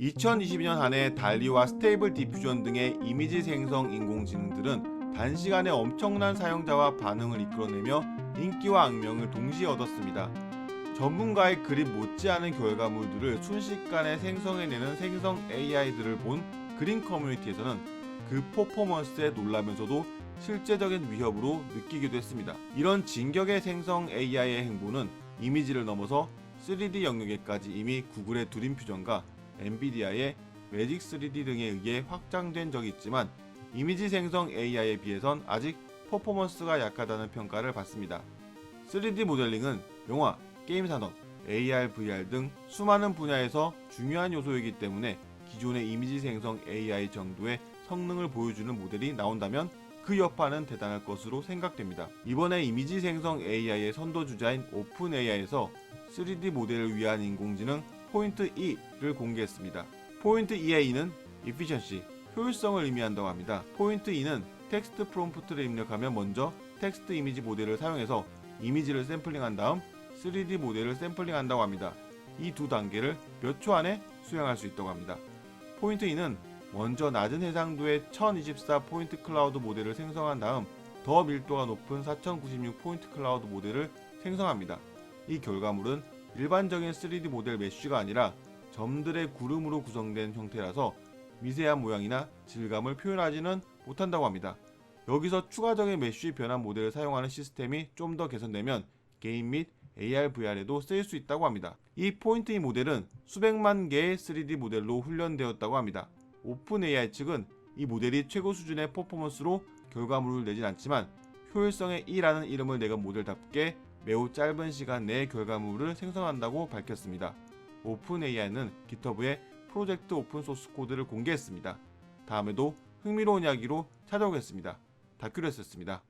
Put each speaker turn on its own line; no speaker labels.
2022년 한 해 달리와 스테이블 디퓨전 등의 이미지 생성 인공지능들은 단시간에 엄청난 사용자와 반응을 이끌어내며 인기와 악명을 동시에 얻었습니다. 전문가의 그립 못지않은 결과물들을 순식간에 생성해내는 생성 AI들을 본 그린 커뮤니티에서는 그 퍼포먼스에 놀라면서도 실제적인 위협으로 느끼기도 했습니다. 이런 진격의 생성 AI의 행보는 이미지를 넘어서 3D 영역에까지 이미 구글의 두림 퓨전과 엔비디아의 매직 3D 등에 의해 확장된 적이 있지만 이미지 생성 AI에 비해선 아직 퍼포먼스가 약하다는 평가를 받습니다. 3D 모델링은 영화, 게임 산업, AR, VR 등 수많은 분야에서 중요한 요소이기 때문에 기존의 이미지 생성 AI 정도의 성능을 보여주는 모델이 나온다면 그 여파는 대단할 것으로 생각됩니다. 이번에 이미지 생성 AI의 선도주자인 오픈 AI에서 3D 모델을 위한 인공지능 포인트 E를 공개했습니다. 포인트 EA는 efficiency, 효율성을 의미한다고 합니다. 포인트 E는 텍스트 프롬프트를 입력하면 먼저 텍스트 이미지 모델을 사용해서 이미지를 샘플링한 다음 3D 모델을 샘플링한다고 합니다. 이 두 단계를 몇 초 안에 수행할 수 있다고 합니다. 포인트 E는 먼저 낮은 해상도의 1024 포인트 클라우드 모델을 생성한 다음 더 밀도가 높은 4096 포인트 클라우드 모델을 생성합니다. 이 결과물은 일반적인 3D 모델 메쉬가 아니라 점들의 구름으로 구성된 형태라서 미세한 모양이나 질감을 표현하지는 못한다고 합니다. 여기서 추가적인 메쉬 변환 모델을 사용하는 시스템이 좀 더 개선되면 게임 및 AR, VR에도 쓰일 수 있다고 합니다. 이 포인트 이 모델은 수백만 개의 3D 모델로 훈련되었다고 합니다. 오픈 AI 측은 이 모델이 최고 수준의 퍼포먼스로 결과물을 내진 않지만 효율성의 1라는 이름을 내건 모델답게 매우 짧은 시간 내에 결과물을 생성한다고 밝혔습니다. 오픈 AI는 GitHub에 프로젝트 오픈 소스 코드를 공개했습니다. 다음에도 흥미로운 이야기로 찾아오겠습니다. 다큐레스였습니다.